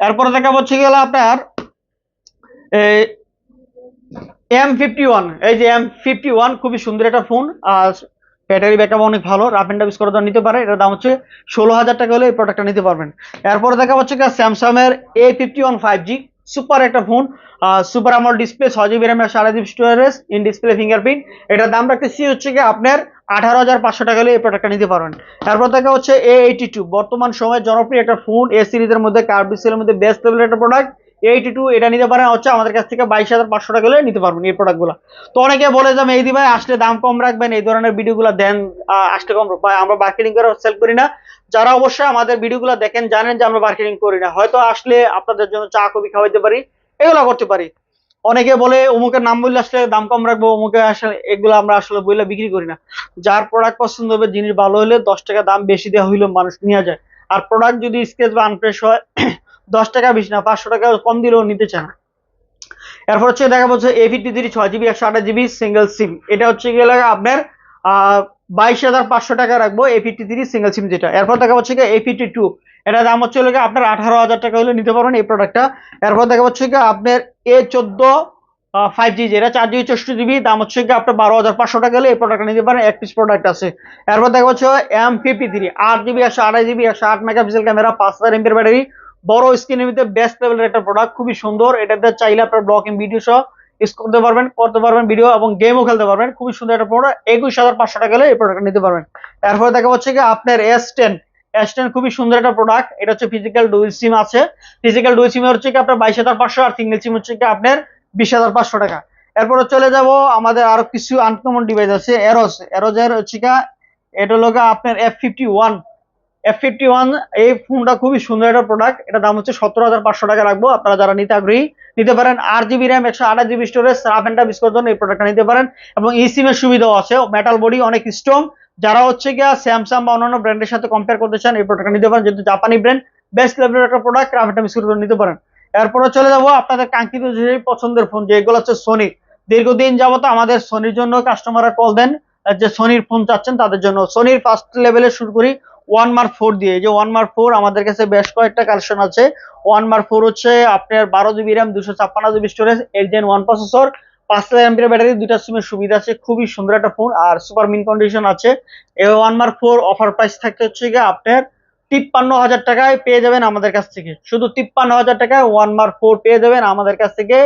A: এরপরে দেখা হচ্ছে গেল আপনার এম ফিফটি ওয়ান এই যে এম ফিফটি ওয়ান খুবই সুন্দর একটা ফোন আর ব্যাটারি ব্যাকআপ অনেক ভালো রাফ এন্ড টাফ করে দেওয়া নিতে পারে, এটার দাম হচ্ছে ষোলো হাজার টাকা হলে এই প্রোডাক্টটা নিতে পারবেন। এরপরে দেখা হচ্ছে কি স্যামসাং এর A fifty one five G super একটা ফোন সুপার আমল ডিসপ্লে ছয় জিবি র্যাম সাড়ে GB storage, in display fingerprint. এটার দাম রাখতেছি হচ্ছে কি আপনার আঠারো হাজার পাঁচশো টাকা হলে এই প্রোডাক্টটা নিতে পারবেন। তারপর দেখা হচ্ছে এ এইটি টু বর্তমান সময়ে জনপ্রিয় একটা ফোন এ সিরিজের মধ্যে কার্বিসেলের মধ্যে বেস্ট লেভেলের একটা প্রোডাক্ট এইটি টু এটা নিতে পারেন হচ্ছে আমাদের কাছ থেকে বাইশ হাজার পাঁচশো টাকা হলে নিতে পারবেন এই প্রোডাক্টগুলো তো অনেকে বলে যে, মেহেদি ভাই, আসলে দাম কম রাখবেন, এই ধরনের ভিডিওগুলো দেন আসলে কম ভাই, আমরা মার্কেটিং করে সেল করি না। যারা অবশ্যই আমাদের ভিডিওগুলো দেখেন, জানেন যে আমরা মার্কেটিং করি না। হয়তো আসলে আপনাদের জন্য চা, কফি খাওয়াইতে পারি, এগুলো করতে পারি। অনেকে বলে, অমুকের নাম বললে আসলে দাম কম রাখব, অমুকে আসলে এগুলো আমরা আসলে বইলে বিক্রি করি না। যার প্রোডাক্ট পছন্দ হবে জিনিস ভালো হলে দশ টাকা দাম বেশি দেওয়া হইলেও মানুষ নিয়ে যায়। আর প্রোডাক্ট যদি স্কেচ বা আনফ্রেশ হয়, দশ টাকা বেশি না, পাঁচশো টাকা কম দিলেও নিতে চায় না। এরপর হচ্ছে দেখা যাচ্ছে এ ফিফটি থ্রি ছয় জিবি একশো আঠাশ জিবি সিঙ্গেল সিম এটা হচ্ছে গেলে আপনার বাইশ হাজার পাঁচশো টাকা রাখব A fifty three single SIM যেটা। এরপর দেখা হচ্ছে এ ফিফটি টু এটা দাম হচ্ছে গিয়ে আপনার আঠারো হাজার টাকা হলে নিতে পারবেন এই প্রোডাক্টটা এরপর দেখা হচ্ছে কি আপনার এ চোদ্দ ফাইভ জি যেটা, চার জিবি চৌষট্টি জিবি দাম হচ্ছে কি আপনার বারো হাজার পাঁচশো টাকা হলে এই প্রোডাক্টটা নিতে পারেন। এক পিস প্রোডাক্ট আছে। এরপর দেখা হচ্ছে এম ফিফটি থ্রি আট জিবি একশো, আড়াই জিবি একশো, আট মেগাপিক্সেল ক্যামেরা পাঁচ হাজার এমপির ব্যাটারি বড় স্ক্রিনের ভিতরে বেস্ট লেভেলের একটা প্রোডাক্ট খুবই সুন্দর। এটাতে চাইলে আপনার ব্লকিং ভিডিও সহ ইউজ করতে পারবেন করতে পারবেন ভিডিও এবং গেমও খেলতে পারবেন। খুবই সুন্দর একটা প্রোডাক্ট একুশ হাজার পাঁচশো টাকা এই প্রোডাক্টটা নিতে পারবেন। এরপরে দেখা হচ্ছে কি আপনার এস টেন এস টেন খুবই সুন্দর একটা প্রোডাক্ট এটা হচ্ছে ফিজিক্যাল ডুয়েল সিম আছে। ফিজিক্যাল ডুয়েল সিম হচ্ছে কি আপনার বাইশ হাজার পাঁচশো আর সিঙ্গেল সিম হচ্ছে কি আপনার বিশ হাজার পাঁচশো টাকা। এরপরে চলে যাব আমাদের আরও কিছু আনকমন ডিভাইস আছে এরোস এরোজের হচ্ছে এটা হলো আপনার F fifty one F fifty one এই ফোনটা খুবই সুন্দর একটা প্রোডাক্ট এটা দাম হচ্ছে সতেরো হাজার পাঁচশো টাকা রাখব আপনারা যারা নিতে আগ্রহী, নিতে পারেন। আট জিবি র্যাম একশো আঠাশ জিবি স্টোরেজ রাফ অ্যান্ড জন্য এই প্রোডাক্টটা নিতে পারেন। এবং ই সিমের সুবিধাও আছে। মেটাল বডি অনেক স্ট্রং যারা হচ্ছে গিয়া স্যামসাং বা অন্যান্য ব্র্যান্ডের সাথে কম্পেয়ার করতে চান, এই প্রোডাক্টটা নিতে পারেন। যেহেতু জাপানি ব্র্যান্ড বেস্ট লেভেলের একটা product rough and tough use করে নিতে পারেন। এরপরে চলে যাব আপনাদের কাঙ্ক্ষিত যে পছন্দের ফোন যেগুলো হচ্ছে সোনি দীর্ঘদিন যাবত আমাদের সোনির জন্য কাস্টমাররা কল দেন। যে সোনির ফোন চাচ্ছেন, তাদের জন্য সোনির ফার্স্ট লেভেলে শুরু করি। ওয়ান মার্ক ফোর দিয়ে যে ওয়ান মার্ক ফোর আমাদের কাছে বেশ কয়েকটা কালেকশন আছে। ওয়ান মার্ক ফোর হচ্ছে আপনার বারো জিবি র্যাম দুশো ছাপ্পান্ন GB storage eight gen one processor পাঁচ হাজার এমপির ব্যাটারি দুইটা সিমের সুবিধা আছে, খুবই সুন্দর একটা ফোন আর সুপার মিন কন্ডিশন আছে। এই one mark four offer price থাকতে হচ্ছে গিয়ে আপনার তিপ্পান্ন হাজার টাকায় পেয়ে যাবেন আমাদের কাছ থেকে। শুধু তিপ্পান্ন হাজার টাকায় ওয়ান মার্ক ফোর পেয়ে যাবেন আমাদের কাছ থেকে।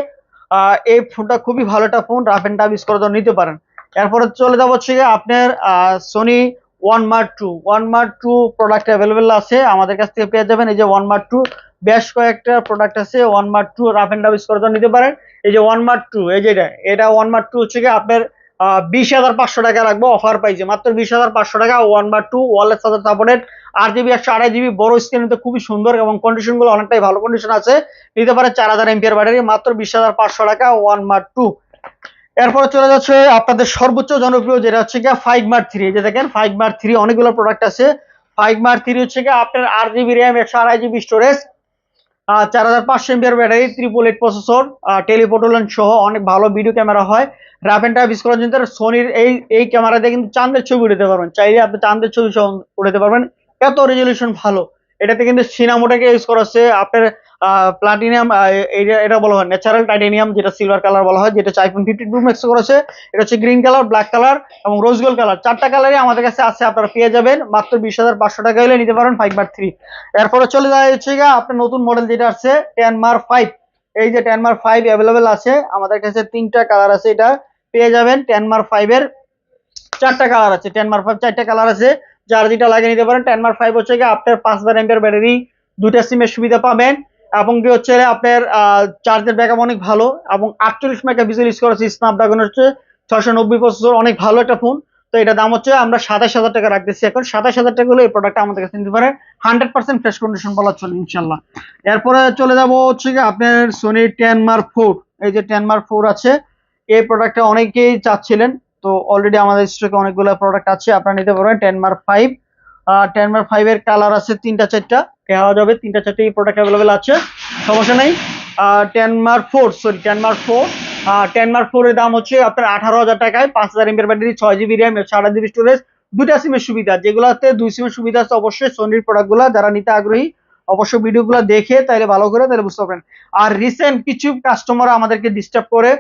A: এই ফোনটা খুবই ভালো একটা phone rough and tough use করে নিতে পারেন। এরপরে চলে যাব হচ্ছে গিয়ে আপনার Sony one mark two one mark two product available আছে, আমাদের কাছ থেকে পেয়ে যাবেন। এই যে ওয়ান মার্ক টু বেশ কয়েকটা প্রোডাক্ট আছে। One mark two rough tough use করে নিতে পারেন। এই যে ওয়ান মার্ক টু এই যে এটা ওয়ান মার্ক টু হচ্ছে কি আপনার বিশ হাজার পাঁচশো টাকা রাখব অফার পাইছে মাত্র বিশ হাজার পাঁচশো টাকা ওয়ান মার্ক টু ওয়ালের সাথে সাপোর্টেড আট জিবি একশো আড়াই জিবি বড় স্ক্রিন তো খুবই সুন্দর এবং কন্ডিশনগুলো অনেকটাই ভালো কন্ডিশন আছে, নিতে পারে চার হাজার এমপিআর ব্যাটারি মাত্র বিশ হাজার পাঁচশো টাকা ওয়ান মার্ক টু এরপরে চলে যাচ্ছে আপনাদের সর্বোচ্চ জনপ্রিয় যেটা হচ্ছে গিয়ে ফাইভ মার্ক থ্রি যে দেখেন ফাইভ মার্ক থ্রি অনেকগুলো প্রোডাক্ট আছে। ফাইভ মার্ক থ্রি হচ্ছে গিয়ে আপনার আট জিবি র্যাম একশো আড়াই জিবি স্টোরেজ চার হাজার পাঁচশো MPR battery triple eight processor telephoto lens সহ অনেক ভালো ভিডিও ক্যামেরা হয়। র্যাপ এন্ড টাইপ করার জন্য সোনির এই এই ক্যামেরা দিয়ে কিন্তু চাঁদের ছবি উঠাতে পারবেন। চাইলে আপনি চাঁদের ছবি উঠাতে পারবেন। এত রেজলিউশন ভালো। এটাতে কিন্তু সিনামোটাকে ইউজ করা হচ্ছে আপনার প্লাটিনিয়াম এটা বলা হয় ন্যাচারাল টাইটেনিয়াম যেটা সিলভার কালার বলা হয়, যেটা আইফোন ফিফটি টু ম্যাক্স করেছে, এটা হচ্ছে গ্রিন কালার ব্ল্যাক কালার এবং রোজ গোল্ড কালার চারটা কালারই আমাদের কাছে আছে, আপনারা পেয়ে যাবেন। মাত্র বিশ হাজার পাঁচশো টাকা হলে নিতে পারেন ফাইভ বার থ্রি এরপরে চলে যাওয়া হচ্ছে আপনার নতুন মডেল যেটা আছে টেন মার ফাইভ এই যে টেন মার ফাইভ অ্যাভেলেবেল আছে, আমাদের কাছে তিনটা কালার আছে এটা, পেয়ে যাবেন টেন মার ফাইভ এর। চারটা কালার আছে টেন মার ফাইভ চারটা কালার আছে, যার যেটা লাগিয়ে নিতে পারেন। টেন মার ফাইভ হচ্ছে গিয়ে আপনার পাঁচ হাজার এমপিয়ার ব্যাটারি দুইটা সিমের সুবিধা পাবেন। এবং কি হচ্ছে, আপনার চার্জের ব্যাকআপ অনেক ভালো এবং আটচল্লিশ মেগা পিক্সেল ইউজ করেছে স্ন্যাপড্রাগন হচ্ছে ছয়শো নব্বই প্রসেসর অনেক ভালো একটা ফোন তো এটা দাম হচ্ছে, আমরা সাতাশ হাজার টাকা রাখতেছি এখন। সাতাশ হাজার টাকা হলে এই প্রোডাক্টটা আমাদের কাছে নিতে পারেন হান্ড্রেড পার্সেন্ট ফ্রেশ কন্ডিশন বলা চলে ইনশাল্লাহ এরপরে চলে যাব হচ্ছে কি আপনার সোনি টেন মার ফোর এই যে টেন মার ফোর আছে, এই প্রোডাক্টটা অনেকেই চাচ্ছিলেন। তো অলরেডি আমাদের স্টকে অনেকগুলো প্রোডাক্ট আছে, আপনারা নিতে পারবেন টেন মার ফাইভ টেন মার ফাইভের কালার আছে তিনটা, চারটা। দেওয়া যাবে, তিনটা চারটে প্রোডাক্ট অ্যাভেলেবেল আছে, সমস্যা নেই। Ten mark four sorry ten mark four ten mark four এর দাম হচ্ছে আপনার আঠারো হাজার টাকায়, পাঁচ হাজার এমপের ব্যাটারি ছয় জিবি র্যাম সাড়ে জিবি স্টোরেজ দুইটা সিমের সুবিধা। যেগুলোতে দুই সিমের সুবিধা আছে অবশ্যই সোনির প্রোডাক্টগুলো যারা নিতে আগ্রহী, অবশ্যই ভিডিওগুলো দেখে তাহলে ভালো করে তাহলে বুঝতে পারবেন। আর রিসেন্ট কিছু কাস্টমার আমাদেরকে ডিস্টার্ব করে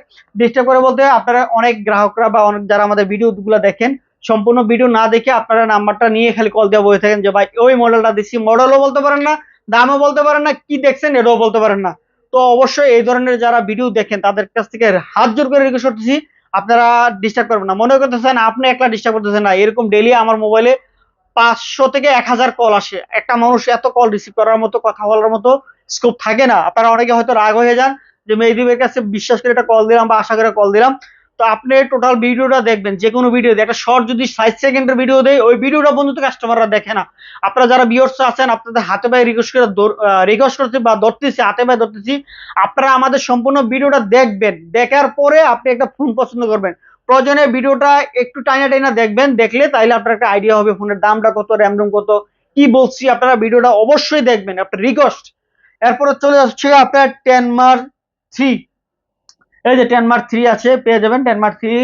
A: ডিস্টার্ব করে বলতে আপনারা অনেক গ্রাহকরা বা অনেক যারা আমাদের ভিডিওগুলো দেখেন সম্পূর্ণ ভিডিও না দেখে আপনারা নাম্বারটা নিয়ে খালি কল দেওয়া বসে থাকেন যে, ভাই, ওই মডেলটা দিচ্ছি মডেলও বলতে পারেন না, দামও বলতে পারেন না, কি দেখছেন এটাও বলতে পারেন না। তো অবশ্যই এই ধরনের যারা ভিডিও দেখেন, তাদের কাছ থেকে হাত জোর করে রিকোয়েস্ট করতেছি। আপনারা ডিস্টার্ব করবেন না। মনে করতেছেন, আপনি একলা ডিস্টার্ব করতেছেন না। এরকম ডেলি আমার মোবাইলে পাঁচশো থেকে এক হাজার কল আসে। একটা মানুষ এত কল রিসিভ করার মতো, কথা বলার মতো স্কোপ থাকে না। আপনারা অনেকে হয়তো রাগ হয়ে যান যে, মেহদীপের কাছে বিশ্বাস করে একটা কল দিলাম বা আশা করে কল দিলাম। তো আপনি টোটাল ভিডিওটা দেখবেন যে কোনো ভিডিও একটা শর্ট যদি ফাইভ সেকেন্ডের ভিডিও দেয়, ওই ভিডিওটা পর্যন্ত কাস্টমাররা দেখে না। আপনারা যারা ভিউয়ার্স আছেন, আপনাদের হাতে পায়ে রিকোয়েস্ট করে রিকোয়েস্ট করছি বা ধরতেছি, হাতে পায়ে ধরতেছি, আপনারা আমাদের সম্পূর্ণ ভিডিওটা দেখবেন। দেখার পরে আপনি একটা ফোন পছন্দ করবেন। প্রয়োজনে ভিডিওটা একটু টাইনা টাইনা দেখবেন, দেখলে তাইলে আপনার একটা আইডিয়া হবে ফোনের দামটা কত র্যাম রোম কত, কি বলছি, আপনারা ভিডিওটা অবশ্যই দেখবেন আপনার রিকোয়েস্ট এরপরে চলে যাচ্ছে আপনার টেন মার থ্রি এই যে টেন মার্ক থ্রি আছে, পেয়ে যাবেন। টেন মার্ক থ্রি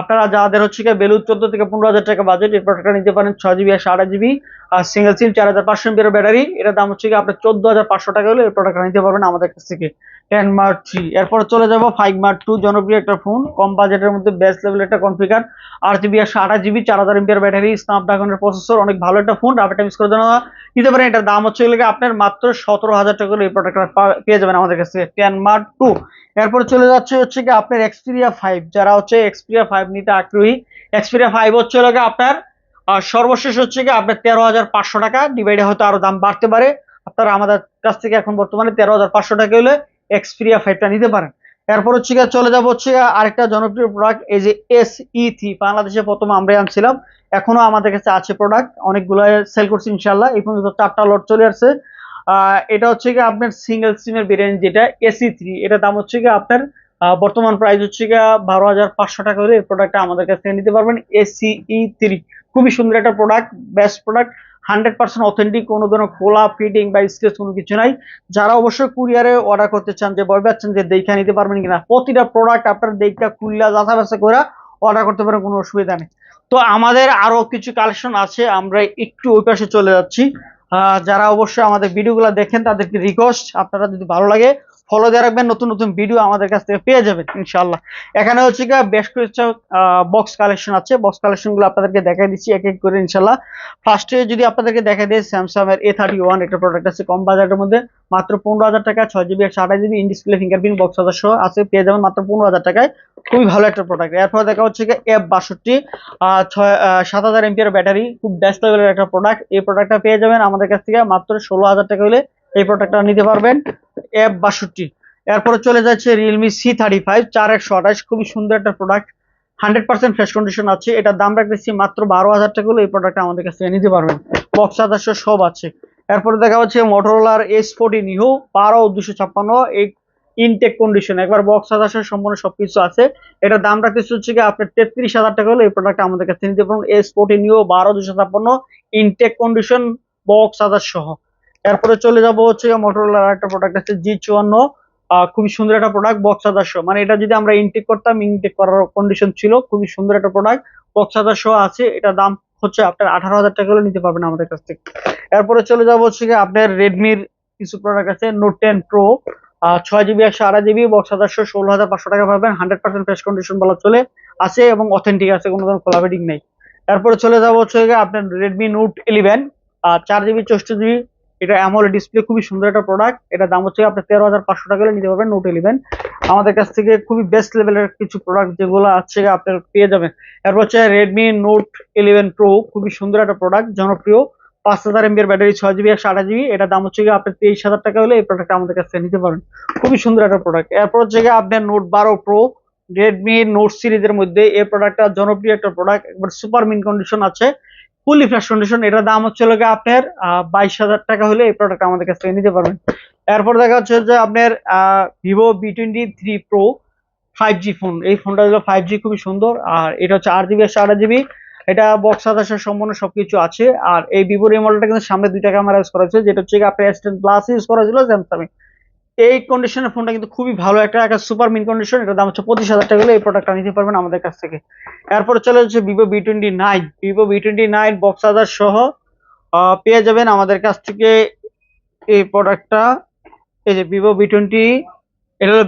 A: আপনারা যাদের হচ্ছে কি বেলু চোদ্দ থেকে পনেরো হাজার টাকা বাজেট এই প্রোডাক্টটা নিতে পারেন ছয় জিবি আর আড়াই জিবি আর সিঙ্গেল সিম চার হাজার পাঁচশো এমপির ব্যাটারি এটার দাম হচ্ছে কি আপনার চোদ্দ হাজার পাঁচশো টাকা হলে এই প্রোডাক্টটা নিতে পারবেন আমাদের কাছ থেকে। Ten mark three. এরপর চলে যাব ফাইভ মার্ক টু জনপ্রিয় একটা ফোন। কম বাজেটের মধ্যে বেস্ট লেভেল একটা কনফিগার আট জিবি আর আঠাশ জিবি চার হাজার এমপির ব্যাটারি স্ন্যাপড্রাগনের প্রসেসর অনেক ভালো একটা ফোন রাবার টাইম করে জন্য নিতে পারেন। এটার দাম হচ্ছে গেলে আপনার মাত্র সতেরো হাজার টাকা এই প্রোডাক্টটা পেয়ে যাবেন আমাদের কাছে। Ten mark two. এরপর চলে যাচ্ছে হচ্ছে কি আপনার এক্সপিরিয়া ফাইভ যারা হচ্ছে এক্সপিরিয়া ফাইভ নিতে আগ্রহী এক্সপিরিয়া ফাইভ হচ্ছে হলো আপনার আহ, সর্বশেষ হচ্ছে কি আপনার তেরো হাজার পাঁচশো টাকা। ডিভাইডে হয়তো আরও দাম বাড়তে পারে। আপনারা আমাদের কাছ থেকে এখন বর্তমানে তেরো হাজার পাঁচশো টাকা হলে এক্সপিরিয়া ফাইভটা নিতে পারেন। এরপর হচ্ছে গিয়ে চলে যাব হচ্ছে গিয়ে আরেকটা জনপ্রিয় প্রোডাক্ট এই যে এস ই থ্রি বাংলাদেশে প্রথম আমরা আনছিলাম। এখনও আমাদের কাছে আছে প্রোডাক্ট অনেকগুলো সেল করছি ইনশাল্লাহ এই পর্যন্ত চারটা লট চলে আসছে। এটা হচ্ছে কি আপনার সিঙ্গেল সিমের বিরিয়ানি যেটা এসি থ্রি এটা দাম হচ্ছে কি আপনার বর্তমান প্রাইস হচ্ছে কি বারো হাজার পাঁচশো টাকা হলে এই প্রোডাক্টটা আমাদের কাছ থেকে নিতে পারবেন এসিই থ্রি খুবই সুন্দর একটা product best product hundred percent authentic, কোনো ধরনের খোলা ফিটিং বা স্কেচ কোনো কিছু নাই। যারা অবশ্যই কুরিয়ারে অর্ডার করতে চান, যে ভয় পাচ্ছেন যে দেখা নিতে পারবেন কিনা, প্রতিটা প্রোডাক্ট আপনার দেখা খুললা যাচা করে অর্ডার করতে পারেন, কোনো অসুবিধা নেই। তো আমাদের আরও কিছু কালেকশন আছে, আমরা একটু ওই পাশে চলে যাচ্ছি। যারা অবশ্যই আমাদের ভিডিওগুলো দেখেন, তাদেরকে রিকোয়েস্ট আপনারা যদি ভালো লাগে ফলো দিয়ে রাখবেন, নতুন নতুন ভিডিও আমাদের কাছ থেকে পেয়ে যাবেন ইনশাল্লাহ এখানে হচ্ছে কি বেশ কিছু বক্স কালেকশন আছে। বক্স কালেকশনগুলো আপনাদেরকে দেখাই দিচ্ছি, এক এক করে ইনশাল্লাহ ফার্স্টে যদি আপনাদেরকে দেখা দেয় স্যামসাং এর এ থার্টি ওয়ান একটা প্রোডাক্ট আছে কম বাজারের মধ্যে। মাত্র পনেরো হাজার টাকা, ছয় জিবি একশো আঠাশ GB in display fingerprint box সহ আছে, পেয়ে যাবেন মাত্র পনেরো হাজার টাকায়। খুবই ভালো একটা প্রোডাক্ট এরপর দেখা হচ্ছে গিয়ে এফ বাষট্টি ছয় সাত হাজার এমপিআর ব্যাটারি, খুব বেস্ট লেভেলের একটা প্রোডাক্ট এই প্রোডাক্টটা পেয়ে যাবেন আমাদের কাছ থেকে মাত্র ষোলো হাজার টাকা হলে এই প্রোডাক্টটা নিতে পারবেন এফ বাষট্টি। এরপরে চলে যাচ্ছে রিয়েলমি সি থার্টি ফাইভ চার একশো আঠাশ, খুবই সুন্দর একটা product hundred percent fresh condition আছে, এটার দাম রাখতেছি মাত্র বারো হাজার টাকা হলে এই প্রোডাক্টটা আমাদের কাছে নিতে পারবেন। বক্স আদার্স সব আছে। এরপরে দেখা হচ্ছে মোটরোলার এস ফোর্টি নিউ বারো দুশো ছাপ্পান্ন, এই ইনটেক কন্ডিশন একবার বক্স আদার্স সম্পূর্ণ সবকিছু আছে। এটার দাম রাখতেছি হচ্ছে কি আপনার তেত্রিশ হাজার টাকা হলে এই প্রোডাক্টটা আমাদের কাছে নিতে পারবেন। এস ফোর্টি নিউ বারো দুশো ছাপ্পান্ন ইনটেক কন্ডিশন বক্স আদার্স সহ। এরপরে চলে যাব হচ্ছে মোটরোলার একটা প্রোডাক্ট আছে জি চুয়ান্ন খুবই সুন্দর একটা প্রোডাক্ট বক্স আদার্স মানে এটা যদি আমরা ইনটেক করতাম ইনটেক করার কন্ডিশন ছিল, খুবই সুন্দর একটা প্রোডাক্ট বক্স আদার্স আছে। এটা দাম হচ্ছে আপনার আঠারো হাজার টাকা নিতে পারবেন আমাদের কাছ থেকে। এরপরে চলে যাব হচ্ছে আপনার রেডমির কিছু প্রোডাক্ট আছে নোট টেন প্রো ছয় জিবি একশো আড়াই জিবি বক্স আদার্স ষোলো হাজার পাঁচশো টাকা পাবেন। হান্ড্রেড পার্সেন্ট ফ্রেশ কন্ডিশন বলা চলে, আছে এবং অথেন্টিক আছে, কোনো ধরনের কোলাবেটিং নেই। এরপরে চলে যাব হচ্ছে আপনার রেডমি নোট ইলেভেন চার জিবি চৌষট্টি জিবি এটা অ্যামোলেড ডিসপ্লে খুবই সুন্দর একটা প্রোডাক্ট এটা দাম হচ্ছে আপনার তেরো হাজার পাঁচশো টাকা নিতে পারবেন নোট ইলেভেন আমাদের কাছ থেকে খুবই বেস্ট লেভেলের কিছু প্রোডাক্ট যেগুলো আছে, আপনার পেয়ে যাবেন। এরপর হচ্ছে রেডমি নোট ইলেভেন প্রো খুবই সুন্দর একটা প্রোডাক্ট জনপ্রিয়। পাঁচ হাজার এমবির ব্যাটারি ছয় জিবি একশো আঠাশ জিবি এটা দাম হচ্ছে গিয়ে আপনার তেইশ হাজার টাকা হলে এই প্রোডাক্ট আমাদের কাছ থেকে নিতে পারেন খুবই সুন্দর একটা প্রোডাক্ট এরপর হচ্ছে গিয়ে আপনার নোট বারো প্রো রেডমি নোট সিরিজের মধ্যে এই প্রোডাক্টটা জনপ্রিয় একটা প্রোডাক্ট একবার সুপার মিন কন্ডিশন আছে। ফুলি ফ্রেশ কন্ডিশন এটার দাম হচ্ছে লোকে আপনার বাইশ হাজার টাকা হলে এই প্রোডাক্ট আমাদের কাছ থেকে নিতে পারবেন। এরপর দেখা হচ্ছে যে আপনার Vivo V twenty three pro five G phone এই ফোনটা হলো ফাইভ জি খুবই সুন্দর। আর এটা হচ্ছে আট জিবি একশো আঠাশ জিবি এটা বক্স আদাসের সম্পূর্ণ সবকিছু আছে। আর এই ভিভোর এই মডেলটা কিন্তু সামনে দুইটা ক্যামেরা ইউজ করা হয়েছে, যেটা হচ্ছে আপনার এস টেন প্লাস ইউজ করা ছিল স্যামসাং এই কন্ডিশনের ফোনটা কিন্তু খুবই ভালো। একটা একটা সুপার মিন কন্ডিশন এটার দাম হচ্ছে পঁচিশ হাজার টাকা এই প্রোডাক্টটা নিতে পারবেন আমাদের কাছ থেকে। এরপরে চলে যাচ্ছে Vivo V twenty nine Vivo V twenty nine box other সহ পেয়ে যাবেন আমাদের কাছ থেকে এই প্রোডাক্টটা এই যে ভিভো বি টোয়েন্টি এটা হলো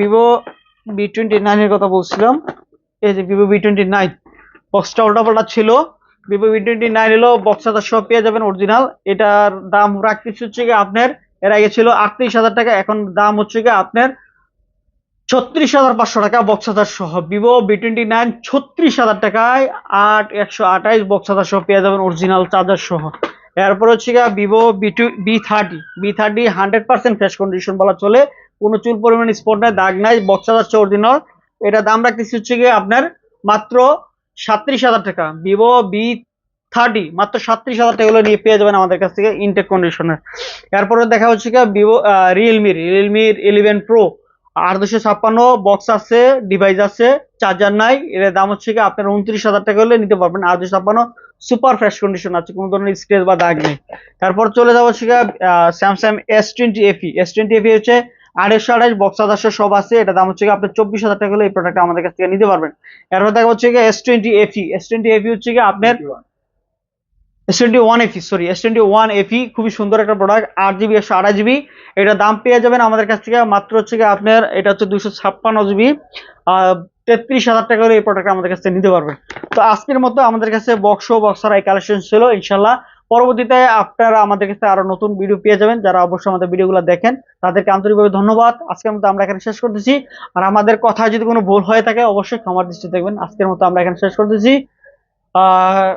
A: ভিভো বি টোয়েন্টি নাইনের কথা বলছিলাম। এই যে ভিভো বি টোয়েন্টি নাইন বক্সটা উল্টাপাল্টা ছিল। ভিভো বি টোয়েন্টি নাইন হলো বক্স আদার সহ পেয়ে যাবেন অরিজিনাল এটার দাম রাখতেছি হচ্ছে আপনার এর আগে ছিল আটত্রিশ হাজার টাকা, এখন দাম হচ্ছে গিয়ে আপনার ছত্রিশ হাজার পাঁচশো টাকা বক্স হাজার সহ। ভিভো বি টোয়েন্টি নাইন ছত্রিশ হাজার টাকায় আট, একশো আঠাইশ বক্স হাজার সহ পেয়ে যাবেন অরিজিনাল চার্জার সহ। এরপর হচ্ছে গিয়ে Vivo V two V thirty V thirty hundred percent fresh condition বলা চলে। কোনো চুল পরিমাণ স্পট নাই, দাগ নাই বক্স হাজার সহ অরিজিনাল এটা দাম রাখতেছি হচ্ছে গিয়ে আপনার মাত্র সাত্রিশ হাজার টাকা। ভিভো বি থার্টি মাত্র সাতত্রিশ হাজার টাকা হলে নিয়ে পেয়ে যাবেন আমাদের কাছ থেকে ইনটেক কন্ডিশনের এরপরে দেখা হচ্ছে কি ভিভো রিয়েলমির রিয়েলমির ইলেভেন প্রো আর দুশো ছাপ্পান্ন বক্স আছে ডিভাইস আছে চার্জার নাই, এর দাম হচ্ছে কি, আপনার উনত্রিশ হাজার টাকা হলে নিতে পারবেন। আর দুশো ছাপ্পান্ন সুপার ফ্রেশ কন্ডিশন আছে, কোনো ধরনের স্ক্রেচ বা দাগ নেই। তারপর চলে যাব হচ্ছে Samsung S twenty FE S twenty FE হচ্ছে আড়াইশো আড়াইশ বক্স আদার্স সব আছে এটা দাম হচ্ছে কি, আপনার চব্বিশ হাজার টাকা হলে এই প্রোডাক্ট আমাদের কাছ থেকে নিতে পারবেন। এরপর দেখা হচ্ছে S twenty FE S twenty FE হচ্ছে কি, আপনার S twenty one FE sorry S twenty one FE খুবই সুন্দর একটা প্রোডাক্ট আট জিবি একশো আড়াই জিবি এটা দাম পেয়ে যাবেন আমাদের কাছ থেকে, মাত্র হচ্ছে গিয়ে আপনার, এটা হচ্ছে দুশো ছাপ্পান্ন জিবি তেত্রিশ হাজার টাকা করে এই প্রোডাক্ট আমাদের কাছ থেকে নিতে পারবেন। তো আজকের মতো আমাদের কাছে বক্স বক্সার এই কালেকশন ছিল ইনশাল্লাহ পরবর্তীতে আপনারা আমাদের কাছে আরও নতুন ভিডিও পেয়ে যাবেন, যারা অবশ্যই আমাদের ভিডিওগুলো দেখেন। তাদেরকে আন্তরিকভাবে ধন্যবাদ। আজকের মতো আমরা এখানে শেষ করতেছি। আর আমাদের কথায় যদি কোনো ভুল হয়ে থাকে, অবশ্যই ক্ষমার দৃষ্টি দেখবেন। আজকের মতো আমরা এখানে শেষ করতেছি। আহ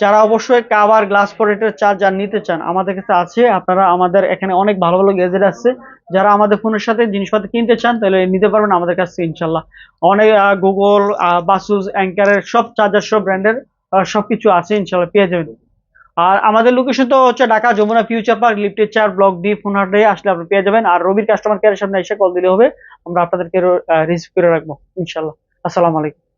A: যারা অবশ্যই কাভার গ্লাস প্রোটেক্টর চার্জার নিতে চান, আমাদের কাছে আছে। আপনারা আমাদের এখানে অনেক ভালো ভালো গ্যাজেট আছে। যারা আমাদের ফোনের সাথে জিনিসপত্র কিনতে চান, তাহলে নিতে পারবেন আমাদের কাছে ইনশাল্লাহ অনেক গুগল বাসুস অ্যাঙ্কারের সব চার্জার সব ব্র্যান্ডের সবকিছু আছে ইনশাল্লাহ পেয়ে যাবেন। আর আমাদের লোকেশন তো হচ্ছে ঢাকা যমুনা ফিউচার পার্ক লিফটের চার ব্লক ডি ফোন হাটে আসলে আপনি পেয়ে যাবেন। আর রবির কাস্টমার কেয়ারের সামনে এসে কল দিলে হবে। আমরা আপনাদেরকে রিসিভ করে রাখব ইনশাল্লাহ আসসালামু আলাইকুম।